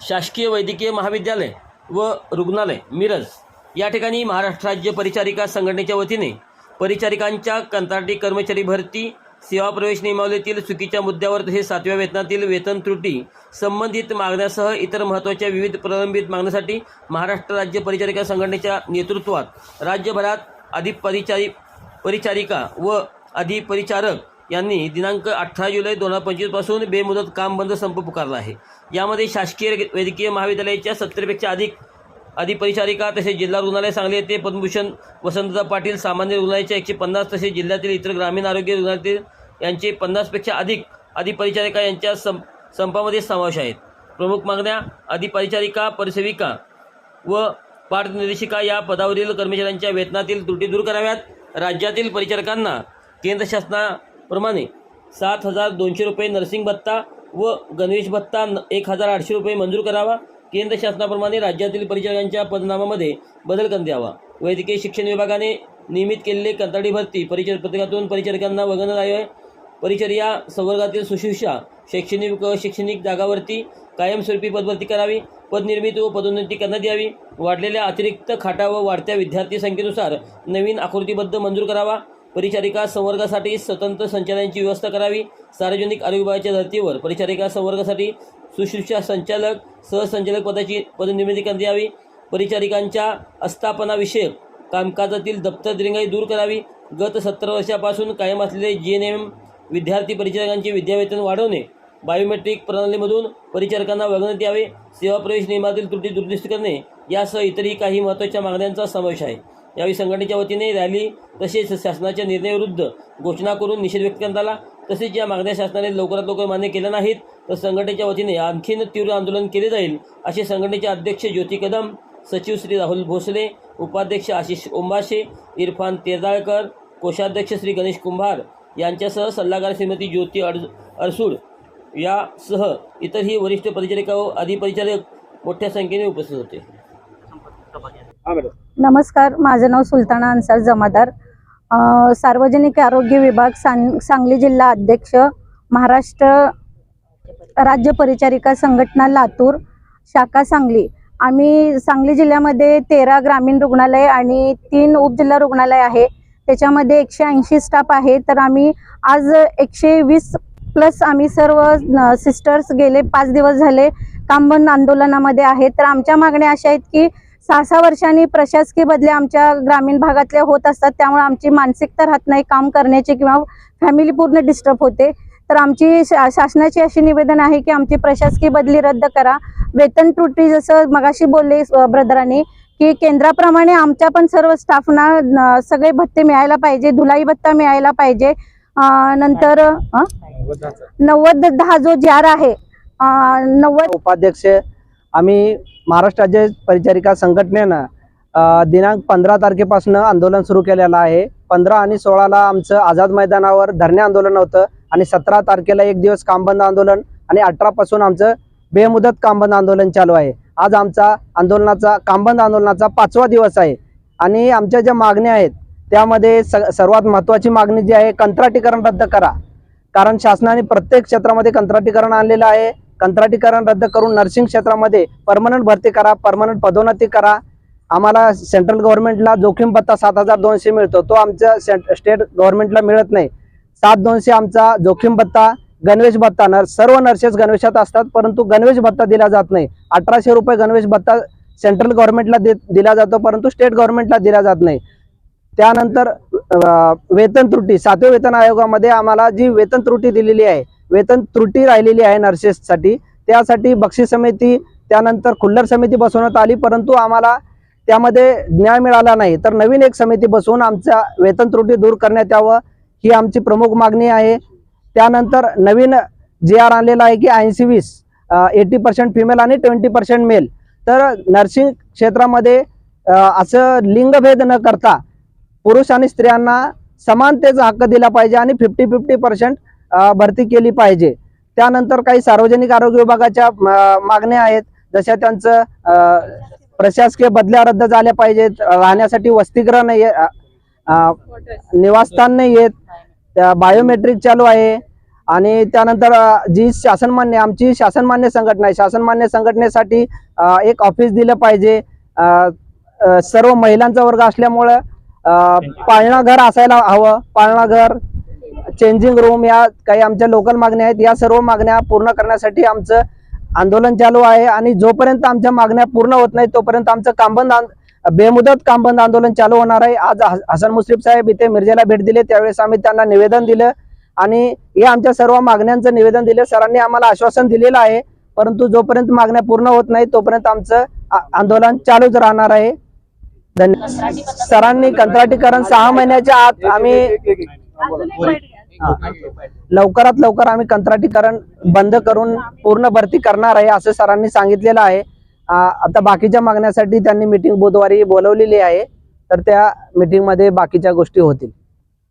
शासकीय वैद्यकीय महाविद्यालय व रुग्णालय मिरज. या ठिकाणी महाराष्ट्र राज्य परिचारिका संघटनेच्या वतीने परिचारिकांच्या कंत्राटी कर्मचारी भरती सेवा प्रवेश नियमावलीतील चुकीच्या मुद्द्यावर तसेच सातव्या वेतनातील वेतन त्रुटी संबंधित मागण्यासह इतर महत्त्वाच्या विविध प्रलंबित मागण्यासाठी महाराष्ट्र राज्य परिचारिका संघटनेच्या नेतृत्वात राज्यभरात अधिपरिचारी परिचारिका व अधिपरिचारक यांनी दिनांक अठरा जुलै दोन हजार पंचवीसपासून बेमुदत काम बंद संप पुकारला आहे. यामध्ये शासकीय वैद्यकीय महाविद्यालयाच्या सत्तरपेक्षा अधिक अधिपरिचारिका तसेच जिल्हा रुग्णालय सांगली येथे पद्मभूषण वसंतदा पाटील सामान्य रुग्णालयाच्या एकशे पन्नास तसेच जिल्ह्यातील इतर ग्रामीण आरोग्य रुग्णालयातील यांचे पन्नासपेक्षा अधिक अधिपरिचारिका यांच्या सं संपामध्ये समावेश आहेत. प्रमुख मागण्या अधिपरिचारिका परिसेविका व पाठनिर्देशिका या पदावरील कर्मचाऱ्यांच्या वेतनातील त्रुटी दूर कराव्यात. राज्यातील परिचारकांना केंद्र प्रमाणे सात हजार दोनशे रुपये नर्सिंग भत्ता व गणवेश भत्ता एक हजार आठशे रुपये मंजूर करावा. केंद्र शासनाप्रमाणे राज्यातील परिचारकांच्या पदनामामध्ये बदल करण्यात यावा वैद्यकीय शिक्षण विभागाने नियमित केलेले कंत्राटी भरती परिचर पत्रकातून परिचारकांना वगळण्यात आले आहे परिचर्या संवर्गातील सुशिक्षा शैक्षणिक शैक्षणिक जागावरती कायमस्वरूपी पदभरती करावी. पदनिर्मिती व पदोन्नती करण्यात यावी. वाढलेल्या अतिरिक्त खाटा व वाढत्या विद्यार्थी संख्येनुसार नवीन आकृतीबद्ध मंजूर करावा. परिचारिका संवर्गासाठी स्वतंत्र संचालनाची व्यवस्था करावी. सार्वजनिक आरोग्य विभागाच्या धर्तीवर परिचारिका संवर्गासाठी सुश्रूषा संचालक सहसंचालक पदाची पदनिर्मिती करण्यात यावी. परिचारिकांच्या आस्थापनाविषयक कामकाजातील दप्तर दिरंगाई दूर करावी. गत सत्तर वर्षापासून कायम असलेले जी एन एम विद्यार्थी परिचारकांचे विद्यावेतन वाढवणे. बायोमेट्रिक प्रणालीमधून परिचारकांना वगळण्यात यावे. सेवा प्रवेश नियमातील त्रुटी दुरुस्त करणे. यासह इतरही काही महत्त्वाच्या मागण्यांचा समावेश आहे. यावेळी संघटनेच्या वतीने रॅली तसेच शासनाच्या निर्णयाविरुद्ध घोषणा करून निषेध व्यक्त करण्यात आला. तसेच या मागण्या शासनाने लवकरात लवकर मान्य केल्या नाहीत तर संघटनेच्या वतीने आणखीन तीव्र आंदोलन केले जाईल असे संघटनेचे अध्यक्ष ज्योती कदम सचिव श्री राहुल भोसले उपाध्यक्ष आशिष ओंबाशे इरफान तेजाळकर कोषाध्यक्ष श्री गणेश कुंभार यांच्यासह सल्लागार श्रीमती ज्योती अड अडसूड यासह इतरही वरिष्ठ परिचारिका व अधिपरिचारक मोठ्या संख्येने उपस्थित होते. नमस्कार माझं नाव सुलताना अन्सार जमादार. सार्वजनिक आरोग्य विभाग सांग सांगली जिल्हा अध्यक्ष महाराष्ट्र राज्य परिचारिका संघटना लातूर शाखा सांगली. आम्ही सांगली जिल्ह्यामध्ये तेरा ग्रामीण रुग्णालय आणि तीन उपजिल्हा रुग्णालय आहे. त्याच्यामध्ये एकशे ऐंशी स्टाफ आहे. तर आम्ही आज एकशे वीस प्लस आम्ही सर्व सिस्टर्स गेले पाच दिवस झाले. काम बंद आंदोलनामध्ये आहे. तर आमच्या मागण्या अशा आहेत की सहा सहा वर्षांनी प्रशासकीय बदल्या आमच्या ग्रामीण भागातल्या होत असतात. त्यामुळे आमची मानसिकता राहत नाही काम करण्याची किंवा फॅमिली पूर्ण डिस्टर्ब होते. तर आमची शा- शासनाची अशी निवेदन आहे की आमची प्रशासकीय बदली रद्द करा. वेतन त्रुटी जसं मगाशी बोलले ब्रदरांनी की केंद्राप्रमाणे आमच्या पण सर्व स्टाफना न, सगळे भत्ते मिळायला पाहिजे धुलाई भत्ता मिळायला पाहिजे. नंतर? नव्वद दहा जो जार आहे नव्वद उपाध्यक्ष आम्ही महाराष्ट्र राज्य परिचारिका संघटनेनं दिनांक पंधरा तारखेपासून आंदोलन सुरू केलेलं आहे. पंधरा आणि सोळाला आमचं आझाद मैदानावर धरणे आंदोलन होतं आणि सतरा तारखेला एक दिवस कामबंद आंदोलन आणि अठरापासून आमचं बेमुदत कामबंद आंदोलन चालू आहे. आज आमचा आंदोलनाचा कामबंद आंदोलनाचा पाचवा दिवस आहे. आणि आमच्या ज्या मागण्या आहेत त्यामध्ये स सर्वात महत्त्वाची मागणी जी आहे कंत्राटीकरण रद्द करा. कारण शासनाने प्रत्येक क्षेत्रामध्ये कंत्राटीकरण आणलेलं आहे. कंत्राटीकरण रद्द करून नर्सिंग क्षेत्रामध्ये परमनंट भरती करा परमनंट पदोन्नती करा. आम्हाला सेंट्रल गव्हर्नमेंटला जोखीम भत्ता सात हजार दोनशे मिळतो. तो आमच्या सेंट स्टेट गव्हर्नमेंटला मिळत नाही. सात दोनशे आमचा जोखीम भत्ता गणवेश भत्ता नर सर्व नर्सेस गणवेशात असतात परंतु गणवेश भत्ता दिला जात नाही. अठराशे रुपये गणवेश भत्ता सेंट्रल गव्हर्नमेंटला दिला जातो परंतु स्टेट गव्हर्नमेंटला दिला जात नाही. त्यानंतर वेतन त्रुटी सातव्या वेतन आयोगामध्ये आम्हाला जी वेतन त्रुटी दिलेली आहे वेतन त्रुटी राहिलेली आहे नर्सेससाठी त्यासाठी बक्षीस समिती त्यानंतर खुल्लर समिती बसवण्यात आली परंतु आम्हाला त्यामध्ये न्याय मिळाला नाही. तर नवीन एक समिती बसवून आमच्या वेतन त्रुटी दूर करण्यात यावं ही आमची प्रमुख मागणी आहे. त्यानंतर नवीन जे आर आणलेला आहे की ऐंशी वीस एटी पर्सेंट फिमेल आणि ट्वेंटी पर्सेंट मेल तर नर्सिंग क्षेत्रामध्ये असं लिंगभेद न करता पुरुष आणि स्त्रियांना समानतेचा हक्क दिला पाहिजे आणि फिफ्टी फिफ्टी पर्सेंट भरती केली पाहिजे. त्यानंतर काही सार्वजनिक आरोग्य विभागाच्या मागण्या आहेत. जशा त्यांचं प्रशासकीय बदल्या रद्द झाल्या पाहिजेत. राहण्यासाठी वसतिगृह नाही निवासस्थान नाही आहेत. बायोमेट्रिक चालू आहे. आणि त्यानंतर जी शासनमान्य आमची शासनमान्य संघटना आहे. शासनमान्य संघटनेसाठी एक ऑफिस दिलं पाहिजे. सर्व महिलांचा वर्ग असल्यामुळं पाळणा पाळणाघर असायला हवं. पाळणाघर चेंजिंग रूम या काही आमच्या लोकल मागण्या आहेत. या सर्व मागण्या पूर्ण करण्यासाठी आमचं आंदोलन चालू आहे आणि जोपर्यंत आमच्या मागण्या पूर्ण होत नाही तोपर्यंत आमचं कामबंद आंद- बेमुदत कामबंद आंदोलन चालू होणार आहे. आज हसन मुश्रीफ साहेब इथे मिरजेला भेट दिली. त्यावेळेस आम्ही त्यांना निवेदन दिलं आणि या आमच्या सर्व मागण्यांचं निवेदन दिलं. सरांनी आम्हाला आश्वासन दिलेलं आहे. परंतु जोपर्यंत मागण्या पूर्ण होत नाही तोपर्यंत आमचं आंदोलन चालूच राहणार आहे. सरांनी कंत्राटीकरण सहा महिन्याच्या आत आम्ही लवकरात लवकर आम्ही कंत्राटीकरण बंद करून पूर्ण भरती करणार आहे असं सरांनी सांगितलेलं आहे. आता बाकीच्या मागण्यासाठी त्यांनी मिटिंग बुधवारी बोलवलेली आहे तर त्या मीटिंगमध्ये बाकीच्या गोष्टी होतील.